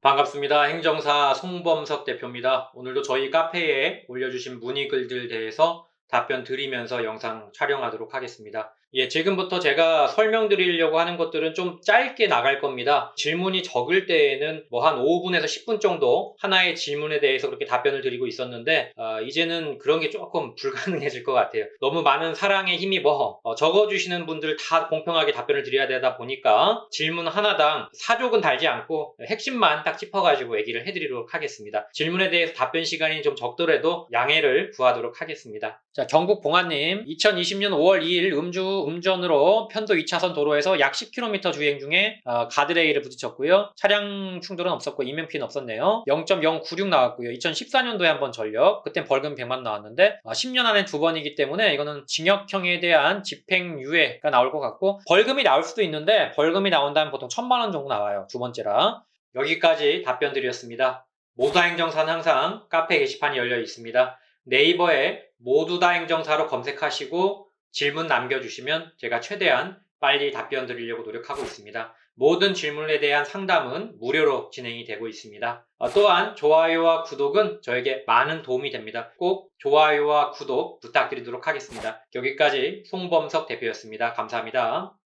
반갑습니다. 행정사 송범석 대표입니다. 오늘도 저희 카페에 올려주신 문의 글들 대해서 답변 드리면서 영상 촬영하도록 하겠습니다. 예, 지금부터 제가 설명드리려고 하는 것들은 좀 짧게 나갈 겁니다. 질문이 적을 때에는 뭐 한 5분에서 10분 정도 하나의 질문에 대해서 그렇게 답변을 드리고 있었는데, 아, 이제는 그런 게 조금 불가능해질 것 같아요. 너무 많은 사랑에 힘입어 어, 적어주시는 분들 다 공평하게 답변을 드려야 되다 보니까 질문 하나당 사족은 달지 않고 핵심만 딱 짚어가지고 얘기를 해드리도록 하겠습니다. 질문에 대해서 답변 시간이 좀 적더라도 양해를 구하도록 하겠습니다. 자, 경북 봉화님, 2020년 5월 2일 음주 음전으로 편도 2차선 도로에서 약 10km 주행 중에 어, 가드레일을 부딪혔고요. 차량 충돌은 없었고 인명피해는 없었네요. 0.096 나왔고요. 2014년도에 한번 전력, 그땐 벌금 100만 나왔는데 어, 10년 안에 두 번이기 때문에 이거는 징역형에 대한 집행유예가 나올 것 같고 벌금이 나올 수도 있는데 벌금이 나온다면 보통 1000만 원 정도 나와요. 두 번째라. 여기까지 답변 드렸습니다. 모두 행정사는 항상 카페 게시판이 열려 있습니다. 네이버에 모두 다 행정사로 검색하시고 질문 남겨주시면 제가 최대한 빨리 답변 드리려고 노력하고 있습니다. 모든 질문에 대한 상담은 무료로 진행이 되고 있습니다. 어, 또한 좋아요와 구독은 저에게 많은 도움이 됩니다. 꼭 좋아요와 구독 부탁드리도록 하겠습니다. 여기까지 송범석 대표였습니다. 감사합니다.